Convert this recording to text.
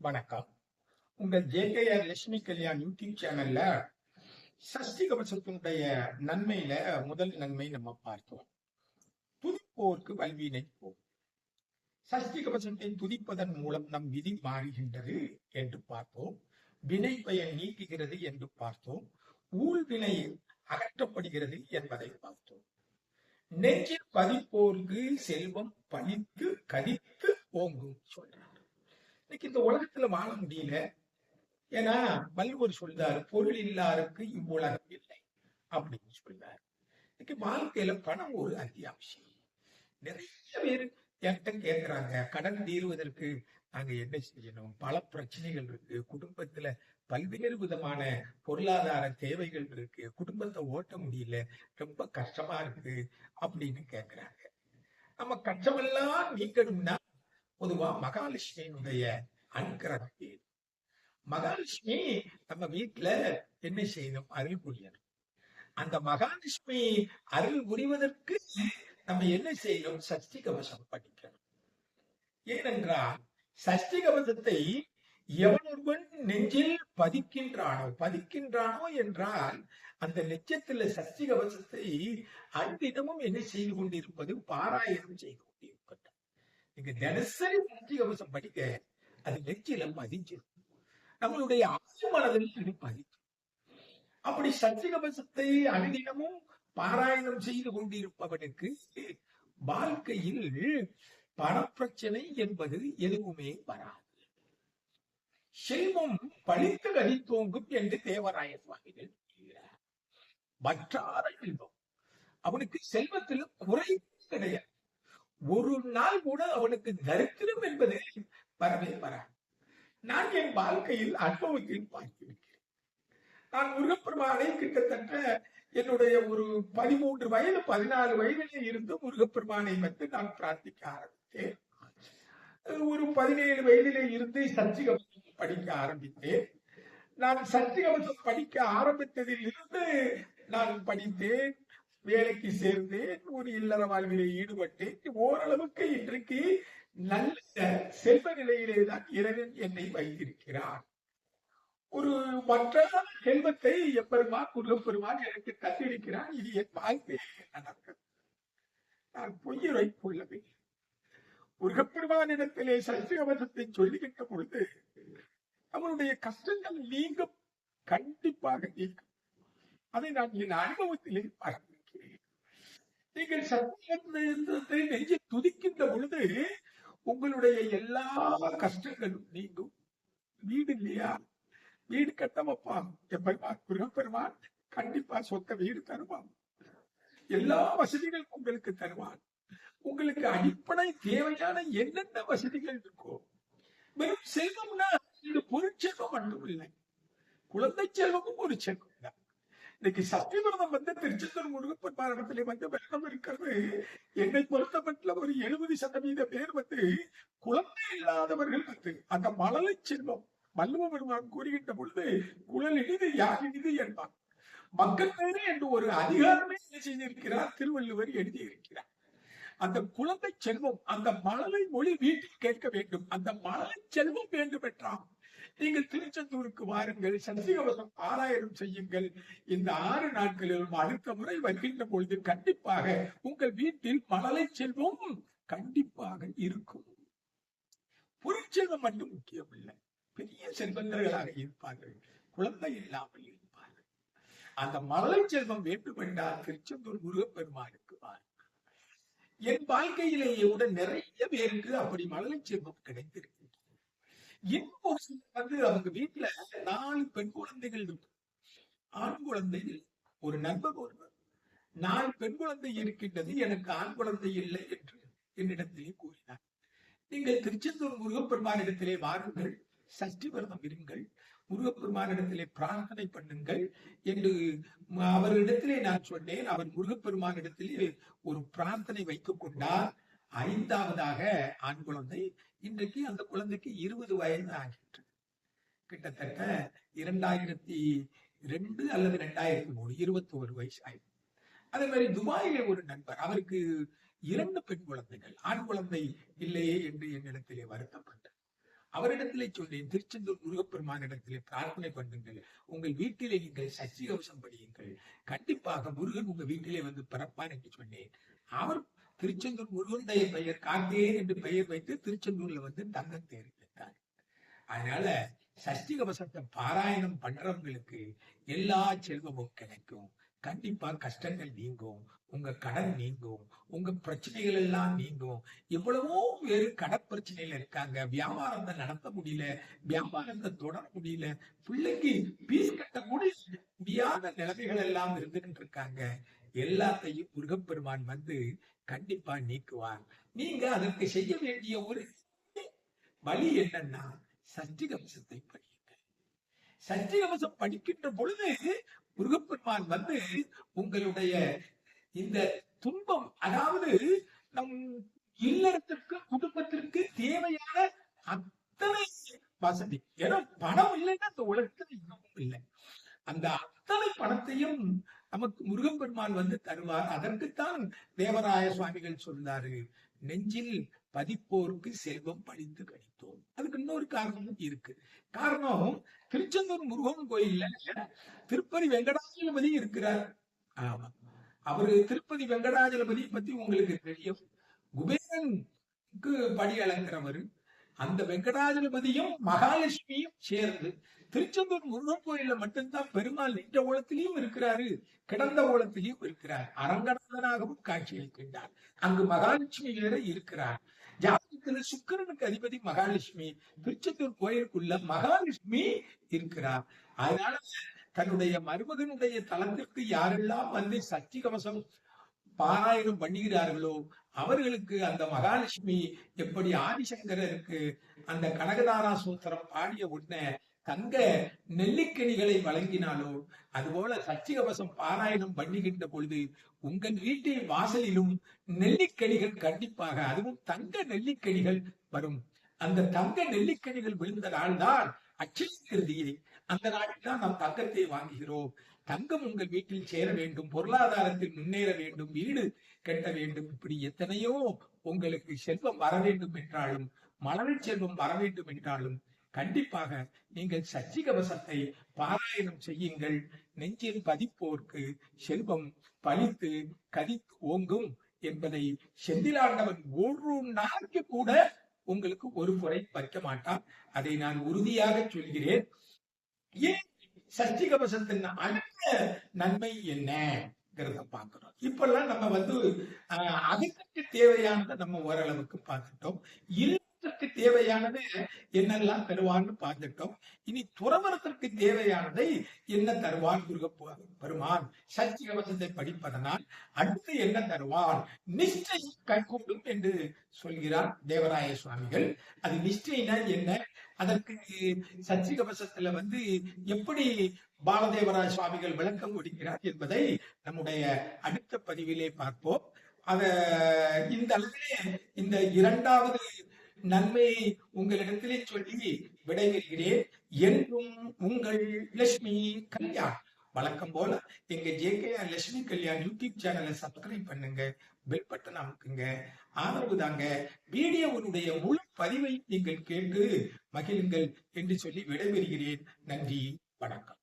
வணக்கம். உங்கள் JKR Lakshmi Kalyan YouTube சேனல்ல சஷ்டி கவசத்தினுடைய நன்மையில முதல் நன்மை நம்ம பார்த்தோம். துதிப்போருக்கு வல்வினை போ சஷ்டி கவசத்தை துதிப்பதன் மூலம் நம் விதி மாறுகின்றது என்று பார்த்தோம். வினை பயன் நீக்குகிறது என்று பார்த்தோம். ஊழ்வினை அகற்றப்படுகிறது என்பதை பார்த்தோம். நெஞ்சில் பதிப்போருக்கு செல்வம் பழித்து கதித்து ஓங்கும் சொல்றார் இன்னைக்கு இந்த உலகத்துல வாழ முடியல. ஏன்னா வள்ளுவர் சொல்றாரு பொருள் இல்லாருக்கு இவ்வுலகம் இல்லை அப்படின்னு சொல்றாரு. இன்னைக்கு வாழ்க்கையில பணம் ஒரு அத்தியாவசியம். நிறைய பேர் என்கிட்ட கேட்கிறாங்க கடன் தீர்வதற்கு நாங்க என்ன செய்யணும்? பல பிரச்சனைகள் இருக்கு. குடும்பத்துல பல்வேறு விதமான பொருளாதார தேவைகள் இருக்கு. குடும்பத்தை ஓட்ட முடியல. ரொம்ப கஷ்டமா இருக்கு அப்படின்னு கேக்குறாங்க. நம்ம கஷ்டமெல்லாம் நீக்கணும்னா பொதுவா மகாலட்சுமியினுடைய அனுக்கிரகம் வேணும் மகாலட்சுமி நம்ம வீட்டுல என்ன செய்தோம் அருள் புரியணும். அந்த மகாலட்சுமி அருள் புரிவதற்கு நம்ம என்ன செய்யணும்? சஷ்டி கவசம் படிக்கணும். ஏனென்றால் சஷ்டி கவசத்தை எவனொருவன் நெஞ்சில் பதிக்கின்றானோ பதிக்கின்றானோ என்றால் அந்த நெச்சத்துல சஷ்டி கவசத்தை அன்றிடமும் என்ன செய்து கொண்டிருப்பது? பாராயணம் செய்து நீங்க தினசரி சஷ்டி கவசம் படிக்க அது நெச்சில பதிஞ்சிடும் நம்மளுடைய ஆசு மனதில் பதிக்கும் அப்படி சஷ்டி கவசத்தை அனுதினமும் பாராயணம் செய்து கொண்டிருப்பவனுக்கு வாழ்க்கையில் பணப்பிரச்சனை என்பது எதுவுமே வராது. செல்வம் பழித்து கழித்தோங்கும் என்று தேவராய சுவாமிகள் வற்றாத செல்வம் அவனுக்கு செல்வத்தில் குறை கிடையாது. ஒரு நாள் கூட அவனுக்கு தரித்திரம் என்பது வரவே வராது நான் என் வாழ்க்கையில் அனுபவத்தில் பார்த்திருக்கிறேன் நான் முருகப்பெருமானை கிட்டத்தட்ட என்னுடைய ஒரு பதிமூன்று வயது பதினாலு வயதிலே இருந்து முருகப்பெருமானை வந்து நான் பிரார்த்திக்க ஆரம்பித்தேன். ஒரு பதினேழு வயதிலே இருந்து சச்சிகவசம் படிக்க ஆரம்பித்தேன். நான் சச்சிகவசம் படிக்க ஆரம்பித்ததில் இருந்து நான் படித்தேன். வேலைக்கு சேர்ந்தேன் ஒரு இல்லற வாழ்விலே ஈடுபட்டேன். ஓரளவுக்கு இன்றைக்கு நல்ல செல்வ நிலையிலே தான் இறைவன் என்னை வைத்திருக்கிறார். ஒரு மற்ற செல்வத்தை எப்பெருமா முருகப்பெருமான் எனக்கு தந்திருக்கிறான் இது என் வாழ்க்கையில் நடக்கும்? நான் பொய்யுரை கொள்ளவே முருகப்பெருமானிடத்திலே சத்தியவசத்தை சொல்லிக்கிட்ட பொழுது நம்மளுடைய கஷ்டங்கள் நீங்க கண்டிப்பாக நீங்கும். அதை நான் என் அனுபவத்திலே ஆரம்பிக்கிறேன் நீங்கள் சத்தியத்தை நெஞ்சு துதிக்கின்ற பொழுது உங்களுடைய எல்லா கஷ்டங்களும் நீங்கும். வீடு இல்லையா? வீடு கட்ட வைப்பான் எப்பெருமான் முருகப்பெருமான் கண்டிப்பா சொத்த வீடு தருவான். எல்லா வசதிகளும் உங்களுக்கு தருவான். உங்களுக்கு அடிப்படை தேவையான என்னென்ன வசதிகள் இருக்கோ வெறும் செல்வம்னா இது பொருட்செல்வம் மட்டும் இல்லை குழந்தை செல்வமும் ஒரு செல்வம் தான் இன்னைக்கு சத்தியவிரதம் வந்து திருச்செந்தூர் முருகப்பன் இடத்துல வந்து வெள்ளம் இருக்கிறது. என்னை பொறுத்தமட்டில் ஒரு எழுபது சதவீத பேர் வந்து குழந்தை இல்லாதவர்கள் வந்து அந்த மழலை செல்வம் வல்லுவ பெருமான் கூறுகின்ற பொழுது குழல் இனிது யார் இனிது என்பார். மக்கள் பேரு என்று ஒரு அதிகாரமே என்ன செய்திருக்கிறார்? திருவள்ளுவர் எழுதியிருக்கிறார். அந்த குழந்தை செல்வம் அந்த மழலை மொழி வீட்டில் கேட்க வேண்டும். அந்த மழலை செல்வம் வேண்டும் என்றாம் நீங்கள் திருச்செந்தூருக்கு வாருங்கள் சந்திகவசம் ஆராயணம் செய்யுங்கள். இந்த ஆறு நாட்களிலும் அடுத்த முறை வருகின்ற பொழுது கண்டிப்பாக உங்கள் வீட்டில் மழலை செல்வம் கண்டிப்பாக இருக்கும். பொருட்செல்வம் மட்டும் முக்கியம் இல்லை பெரிய செல்வந்தர்களாக இருப்பார்கள். குழந்தை இல்லாமல் இருப்பார்கள். அந்த மழலை செல்வம் வேண்டும் என்றால் திருச்செந்தூர் முருகப்பெருமானுக்கு வாருங்கள். என் வாழ்க்கையிலேயே கூட நிறைய பேருக்கு அப்படி மழலை செல்வம் கிடைத்திருக்கு. இன்னும் வந்து அவங்க வீட்டுல நாலு பெண் குழந்தைகள் இருக்கு. ஆண் குழந்தைகள் ஒரு நண்பர் ஒருவர். நாலு பெண் குழந்தை இருக்கின்றது எனக்கு ஆண் குழந்தை இல்லை என்று என்னிடத்திலே கூறினார். நீங்கள் திருச்செந்தூர் முருகப்பெருமானிடத்திலே வாருங்கள் சஷ்டி விரதம் இருங்கள் முருகப்பெருமானிடத்திலே பிரார்த்தனை பண்ணுங்கள் என்று அவரிடத்திலே நான் சொன்னேன். அவர் முருகப்பெருமானிடத்திலே ஒரு பிரார்த்தனை வைத்துக் கொண்டார். ஐந்தாவதாக ஆண் குழந்தை இன்றைக்கு அந்த குழந்தைக்கு இருபது வயது ஆகின்றது. கிட்டத்தட்ட இரண்டாயிரத்தி ரெண்டு அல்லது ரெண்டாயிரத்தி மூணு இருபத்தி ஒரு வயசு ஆயிடும் அதே மாதிரி துபாயில ஒரு நண்பர் அவருக்கு இரண்டு பெண் குழந்தைகள் ஆண் குழந்தை இல்லையே என்று என்னிடத்திலே வருத்தப்பட்டார். அவரிடத்திலே சொன்னேன் திருச்செந்தூர் முருகப்பெருமானிடத்திலே பிரார்த்தனை பண்ணுங்கள் உங்கள் வீட்டிலே நீங்கள் சசி கவசம் படியுங்கள். கண்டிப்பாக முருகன் உங்க வீட்டிலே வந்து பிறப்பான் என்று சொன்னேன். அவர் திருச்செந்தூர் முருகனுடைய பெயர் கார்த்திகேயன் என்று பெயர் வைத்து திருச்செந்தூர்ல வந்து தங்கம் தேர் வைத்தார் அதனால சஷ்டி கவசத்தை பாராயணம் பண்றவங்களுக்கு எல்லா செல்வமும் கிடைக்கும். கண்டிப்பா கஷ்டங்கள் நீங்கும் உங்க கடன் நீங்கும் உங்க பிரச்சனைகள் எல்லாம் நீங்கும். எவ்வளவோ பேர் கடன் பிரச்சனையில இருக்காங்க. வியாபாரத்தை நடத்த முடியல வியாபாரத்தை தொடர முடியல பிள்ளைக்கு பீஸ் கட்ட முடியாத நிலைமைகள் எல்லாம் இருந்துகிட்டு இருக்காங்க. எல்லாத்தையும் முருகப்பெருமான் வந்து கண்டிப்பா நீக்குவார். நீங்க அதற்கு செய்ய வேண்டிய ஒரு வழி என்னன்னா சஷ்டி கவசத்தை படியுங்க சஷ்டி கவசம் படிக்கின்ற பொழுது முருகப்பெருமான் வந்து உங்களுடைய இந்த துன்பம் அதாவது நம் இல்லறத்திற்கு குடும்பத்திற்கு தேவையான அத்தனை வசதி. ஏன்னா பணம் இல்லைன்னா இந்த உலகத்துல இன்னமும் இல்லை. அந்த அத்தனை பணத்தையும் நமக்கு முருகப்பெருமான் வந்து தருவார். அதற்குத்தான் தேவராய சுவாமிகள் சொன்னாரு நெஞ்சில் பதிப்போருக்கு செல்வம் பழித்து கழித்தோம் அதுக்கு இன்னொரு காரணமும் இருக்கு. காரணம் திருச்செந்தூர் முருகன் கோயில்ல திருப்பதி வெங்கடாஜலபதி இருக்கிறார். ஆமா. அவரு திருப்பதி வெங்கடாஜலபதி பத்தி உங்களுக்கு தெரியும். குபேரனுக்கு படி அளக்கிறவர் அந்த வெங்கடாஜலபதியும் மகாலட்சுமியும் சேர்ந்து திருச்செந்தூர் முருகன் கோயில்ல மட்டும்தான் பெருமாள் நின்ற ஓலத்திலையும் இருக்கிறாரு கிடந்த ஓலத்திலையும் இருக்கிறார். அரங்கநாதனாகவும் காட்சியளிக்கின்றார். அங்கு மகாலட்சுமி வேற இருக்கிறார். ஜாதகத்துல சுக்கிரனுக்கு அதிபதி மகாலட்சுமி திருச்செந்தூர் கோயிலுக்குள்ள மகாலட்சுமி இருக்கிறார். அதனால தன்னுடைய மருமகனுடைய தளத்திற்கு யாரெல்லாம் வந்து சக்தி கவசம் பாராயணம் பண்ணுகிறார்களோ அவர்களுக்கு அந்த மகாலட்சுமி எப்படி ஆதிசங்கரருக்கு அந்த கனகதாரா சூத்திரம் பாடிய உடனே தங்க நெல்லிக்கனிகளை வழங்கினாலோ அதுபோல சச்சிகவசம் பாராயணம் பண்ணுகின்ற பொழுது உங்கள் வீட்டின் வாசலிலும் நெல்லிக்கனிகள் கண்டிப்பாக அதுவும் தங்க நெல்லிக்கனிகள் வரும். அந்த தங்க நெல்லிக்கனிகள் விழுந்த நாள்தான் அச்சய திருதியை அந்த நாட்டில் தான் நாம் தங்கத்தை வாங்குகிறோம். தங்கம் உங்கள் வீட்டில் சேர வேண்டும் பொருளாதாரத்தில் முன்னேற வேண்டும் வீடு கட்ட வேண்டும். இப்படி எத்தனையோ உங்களுக்கு செல்வம் வர வேண்டும் என்றாலும் மலரின் செல்வம் வர வேண்டும் என்றாலும் கண்டிப்பாக நீங்கள் சச்சி கவசத்தை பாராயணம் செய்யுங்கள். நெஞ்சில் பதிப்போர்க்கு செல்வம் பழித்து கதி ஓங்கும் என்பதை செந்திலாண்டவன் ஒரு நாளைக்கு கூட உங்களுக்கு ஒரு முறை பறிக்க மாட்டான். அதை நான் உறுதியாக சொல்கிறேன். ஏன் சஷ்டி கவசத்தின் அடுத்த நன்மை என்னங்கிறத பார்க்கிறோம். இப்பெல்லாம் நம்ம வந்து அஹ், தேவையானதை நம்ம ஓரளவுக்கு பார்த்துட்டோம். இல்லத்திற்கு தேவையானது என்னெல்லாம் தருவான்னு பார்த்துட்டோம். இனி துறவரத்திற்கு தேவையானதை என்ன தருவான் முருக பெருமான்? சஷ்டி கவசத்தை படிப்பதனால் அடுத்து என்ன தருவான்? நிஷ்டை கைகூடும் என்று சொல்கிறார் தேவராய சுவாமிகள். அது நிஷ்டைனா என்ன? அதற்கு சச்சிகபசத்துல வந்து எப்படி பாலதேவராஜ் சுவாமிகள் விளக்கம் கொடுக்கிறார் என்பதை நம்முடைய அடுத்த பதிவிலே பார்ப்போம். அத இந்த அளவிலே இந்த இரண்டாவது நன்மையை உங்களிடத்திலே சொல்லி விடைபெறுகிறேன். என்றும் உங்கள் லட்சுமி கல்யாண். வழக்கம் போல எங்க ஜேகேஆர் லட்சுமி கல்யாண் யூடியூப் சேனலை சப்ஸ்கிரைப் பண்ணுங்க பெல் பட்டன் அமுக்குங்க. ஆதரவு தாங்க. வீடியோவுடைய முழு பதிவை நீங்கள் கேட்டு மகிழுங்கள் என்று சொல்லி விடைபெறுகிறேன். நன்றி வணக்கம்.